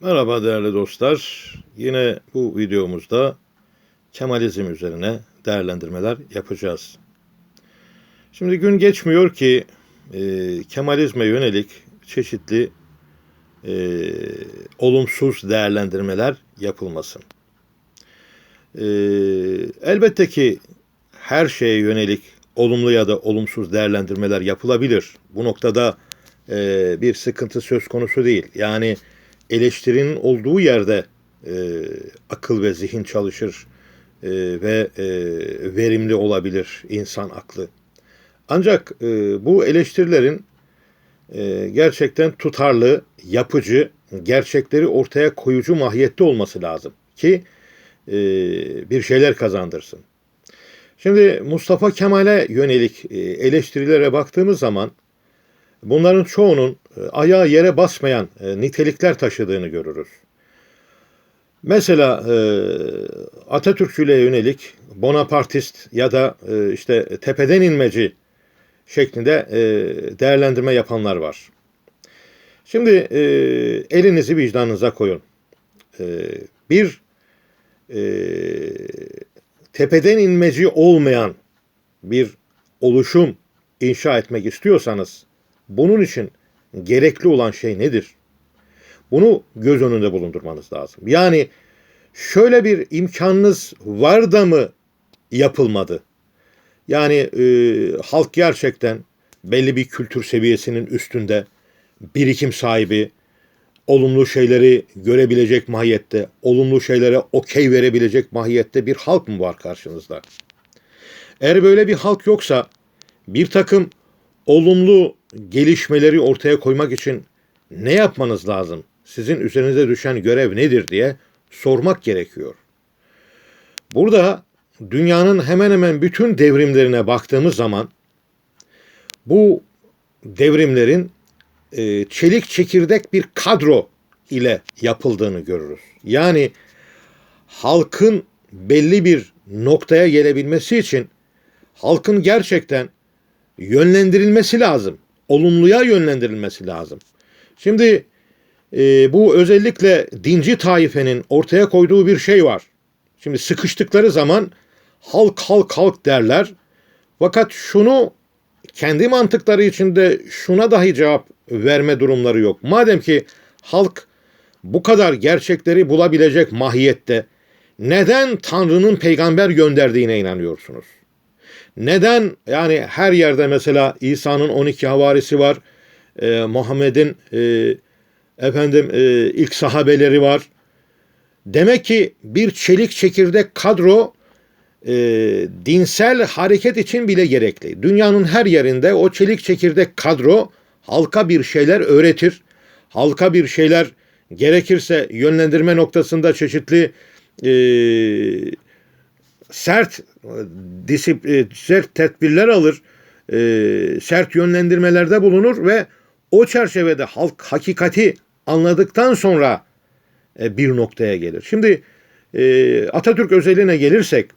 Merhaba değerli dostlar. Yine bu videomuzda Kemalizm üzerine değerlendirmeler yapacağız. Şimdi gün geçmiyor ki e, Kemalizme yönelik çeşitli e, olumsuz değerlendirmeler yapılmasın. E, elbette ki her şeye yönelik olumlu ya da olumsuz değerlendirmeler yapılabilir. Bu noktada e, bir sıkıntı söz konusu değil. Yani eleştirinin olduğu yerde e, akıl ve zihin çalışır e, ve e, verimli olabilir insan aklı. Ancak e, bu eleştirilerin e, gerçekten tutarlı, yapıcı, gerçekleri ortaya koyucu mahiyette olması lazım ki e, bir şeyler kazandırsın. Şimdi Mustafa Kemal'e yönelik e, eleştirilere baktığımız zaman bunların çoğunun e, ayağı yere basmayan e, nitelikler taşıdığını görürüz. Mesela e, Atatürkçülüğe yönelik Bonapartist ya da işte tepeden inmeci şeklinde değerlendirme yapanlar var. Şimdi elinizi vicdanınıza koyun. Bir tepeden inmeci olmayan bir oluşum inşa etmek istiyorsanız bunun için gerekli olan şey nedir? Bunu göz önünde bulundurmanız lazım. Yani şöyle bir imkanınız var da mı yapılmadı? Yani e, halk gerçekten belli bir kültür seviyesinin üstünde birikim sahibi, olumlu şeyleri görebilecek mahiyette, olumlu şeylere okey verebilecek mahiyette bir halk mı var karşınızda? Eğer böyle bir halk yoksa bir takım olumlu gelişmeleri ortaya koymak için ne yapmanız lazım? Sizin üzerinize düşen görev nedir diye sormak gerekiyor. Burada dünyanın hemen hemen bütün devrimlerine baktığımız zaman bu devrimlerin e, çelik çekirdek bir kadro ile yapıldığını görürüz. Yani halkın belli bir noktaya gelebilmesi için halkın gerçekten yönlendirilmesi lazım. Olumluya yönlendirilmesi lazım. Şimdi e, bu özellikle dinci taifenin ortaya koyduğu bir şey var. Şimdi sıkıştıkları zaman halk halk halk derler. Fakat şunu kendi mantıkları içinde şuna dahi cevap verme durumları yok. Madem ki halk bu kadar gerçekleri bulabilecek mahiyette neden Tanrı'nın peygamber gönderdiğine inanıyorsunuz? Neden yani her yerde mesela İsa'nın 12 havarisi var, e, Muhammed'in e, efendim e, ilk sahabeleri var. Demek ki bir çelik çekirdek kadro e, dinsel hareket için bile gerekli. Dünyanın her yerinde o çelik çekirdek kadro halka bir şeyler öğretir. Halka bir şeyler gerekirse yönlendirme noktasında çeşitli e, sert disip, e, sert tedbirler alır, e, sert yönlendirmelerde bulunur ve o çerçevede halk hakikati anladıktan sonra e, bir noktaya gelir. Şimdi e, Atatürk özeline gelirsek,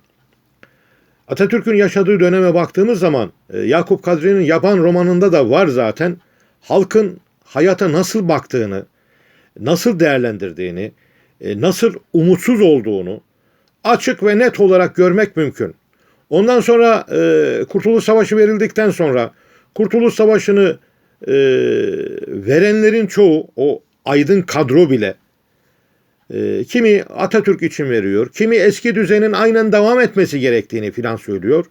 Atatürk'ün yaşadığı döneme baktığımız zaman e, Yakup Kadri'nin Yaban romanında da var zaten halkın hayata nasıl baktığını, nasıl değerlendirdiğini, e, nasıl umutsuz olduğunu açık ve net olarak görmek mümkün. Ondan sonra e, Kurtuluş Savaşı verildikten sonra Kurtuluş Savaşı'nı e, verenlerin çoğu o aydın kadro bile e, kimi Atatürk için veriyor, kimi eski düzenin aynen devam etmesi gerektiğini filan söylüyor.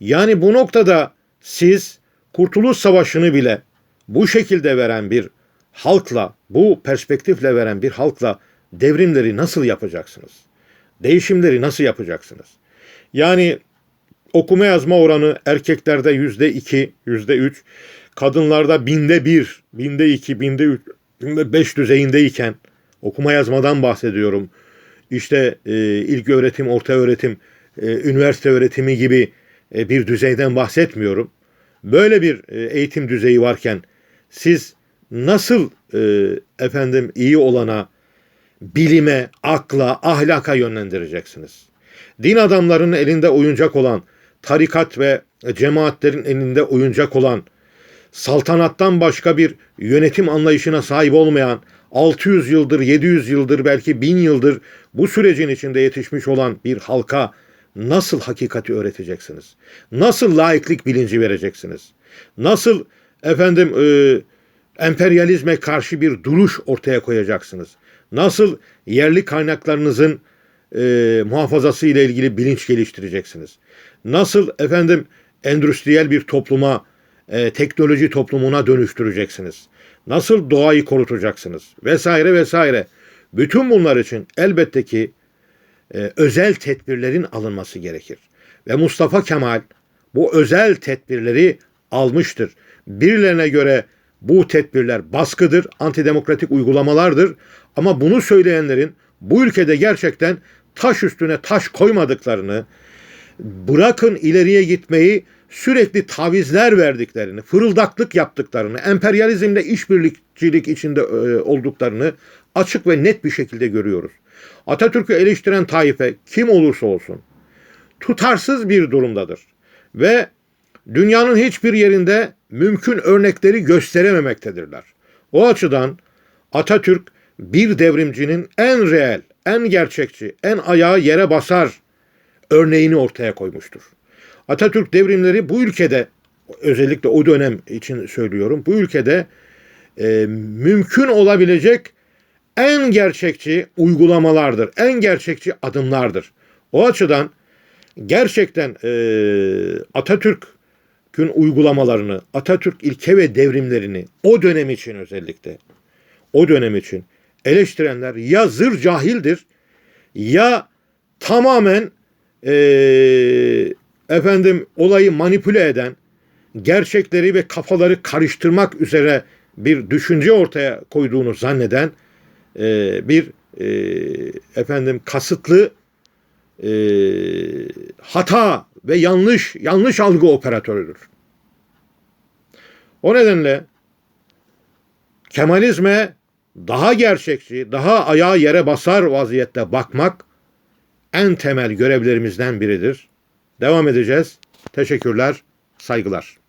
Yani bu noktada siz Kurtuluş Savaşı'nı bile bu şekilde veren bir halkla, bu perspektifle veren bir halkla devrimleri nasıl yapacaksınız? Değişimleri nasıl yapacaksınız? Yani okuma yazma oranı erkeklerde yüzde iki, yüzde üç, kadınlarda binde bir, binde iki, binde üç, binde beş düzeyindeyken okuma yazmadan bahsediyorum. İşte e, ilk öğretim, orta öğretim, e, üniversite öğretimi gibi e, bir düzeyden bahsetmiyorum. Böyle bir e, eğitim düzeyi varken siz nasıl e, efendim iyi olana, bilime, akla, ahlaka yönlendireceksiniz? Din adamlarının elinde oyuncak olan, tarikat ve cemaatlerin elinde oyuncak olan, saltanattan başka bir yönetim anlayışına sahip olmayan, 600 yıldır, 700 yıldır, belki 1000 yıldır bu sürecin içinde yetişmiş olan bir halka nasıl hakikati öğreteceksiniz? Nasıl laiklik bilinci vereceksiniz? Nasıl efendim e, emperyalizme karşı bir duruş ortaya koyacaksınız? Nasıl yerli kaynaklarınızın e, muhafazası ile ilgili bilinç geliştireceksiniz? Nasıl efendim endüstriyel bir topluma, e, teknoloji toplumuna dönüştüreceksiniz? Nasıl doğayı korutacaksınız? Vesaire vesaire. Bütün bunlar için elbette ki e, özel tedbirlerin alınması gerekir. Ve Mustafa Kemal bu özel tedbirleri almıştır. Birilerine göre bu tedbirler baskıdır, antidemokratik uygulamalardır. Ama bunu söyleyenlerin bu ülkede gerçekten taş üstüne taş koymadıklarını, bırakın ileriye gitmeyi sürekli tavizler verdiklerini, fırıldaklık yaptıklarını, emperyalizmle işbirlikçilik içinde e, olduklarını açık ve net bir şekilde görüyoruz. Atatürk'ü eleştiren taife kim olursa olsun tutarsız bir durumdadır. Ve dünyanın hiçbir yerinde mümkün örnekleri gösterememektedirler. O açıdan Atatürk bir devrimcinin en reel, en gerçekçi, en ayağı yere basar örneğini ortaya koymuştur. Atatürk devrimleri bu ülkede özellikle o dönem için söylüyorum. Bu ülkede e, mümkün olabilecek en gerçekçi uygulamalardır. En gerçekçi adımlardır. O açıdan gerçekten e, Atatürk'ün uygulamalarını, Atatürk ilke ve devrimlerini o dönem için özellikle o dönem için eleştirenler ya zır cahildir ya tamamen e, efendim olayı manipüle eden, gerçekleri ve kafaları karıştırmak üzere bir düşünce ortaya koyduğunu zanneden e, bir e, efendim kasıtlı e, hata ve yanlış yanlış algı operatörüdür. O nedenle Kemalizme daha gerçekçi, daha ayağı yere basar vaziyette bakmak en temel görevlerimizden biridir. Devam edeceğiz. Teşekkürler, saygılar.